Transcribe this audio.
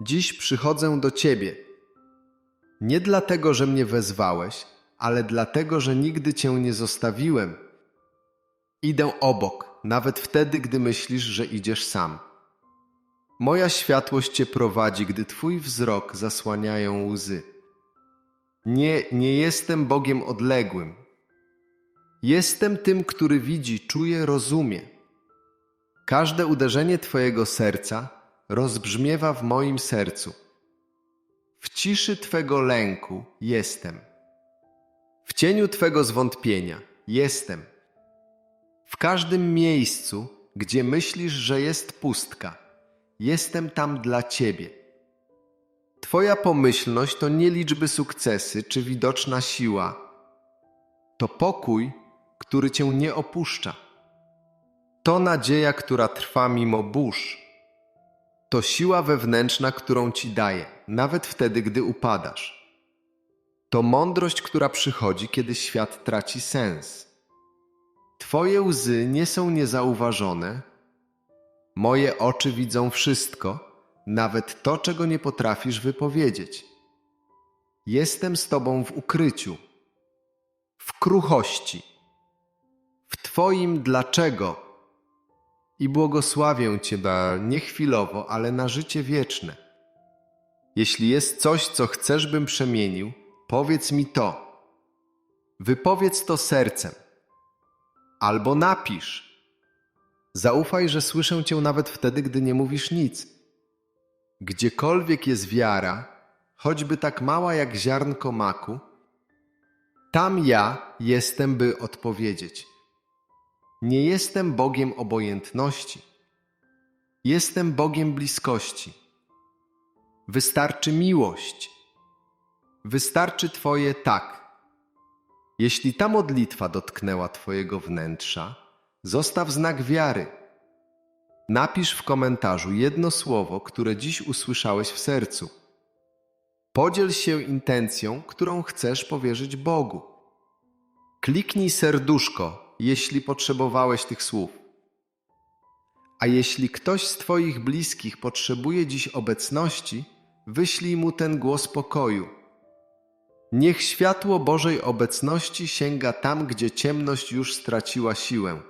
Dziś przychodzę do Ciebie. Nie dlatego, że mnie wezwałeś, ale dlatego, że nigdy Cię nie zostawiłem. Idę obok, nawet wtedy, gdy myślisz, że idziesz sam. Moja światłość Cię prowadzi, gdy Twój wzrok zasłaniają łzy. Nie, nie jestem Bogiem odległym. Jestem tym, który widzi, czuje, rozumie. Każde uderzenie Twojego serca rozbrzmiewa w moim sercu. W ciszy Twego lęku jestem. W cieniu Twego zwątpienia jestem. W każdym miejscu, gdzie myślisz, że jest pustka, jestem tam dla Ciebie. Twoja pomyślność to nie liczby sukcesy czy widoczna siła. To pokój, który Cię nie opuszcza. To nadzieja, która trwa mimo burz. To siła wewnętrzna, którą Ci daję, nawet wtedy, gdy upadasz. To mądrość, która przychodzi, kiedy świat traci sens. Twoje łzy nie są niezauważone. Moje oczy widzą wszystko, nawet to, czego nie potrafisz wypowiedzieć. Jestem z Tobą w ukryciu, w kruchości, w Twoim dlaczego i błogosławię Cię da nie chwilowo, ale na życie wieczne. Jeśli jest coś, co chcesz, bym przemienił, powiedz mi to. Wypowiedz to sercem. Albo napisz. Zaufaj, że słyszę Cię nawet wtedy, gdy nie mówisz nic. Gdziekolwiek jest wiara, choćby tak mała jak ziarnko maku, tam ja jestem, by odpowiedzieć. Nie jestem Bogiem obojętności. Jestem Bogiem bliskości. Wystarczy miłość. Wystarczy Twoje tak. Jeśli ta modlitwa dotknęła Twojego wnętrza, zostaw znak wiary. Napisz w komentarzu jedno słowo, które dziś usłyszałeś w sercu. Podziel się intencją, którą chcesz powierzyć Bogu. Kliknij serduszko, jeśli potrzebowałeś tych słów. A jeśli ktoś z Twoich bliskich potrzebuje dziś obecności, wyślij mu ten głos pokoju. Niech światło Bożej obecności sięga tam, gdzie ciemność już straciła siłę.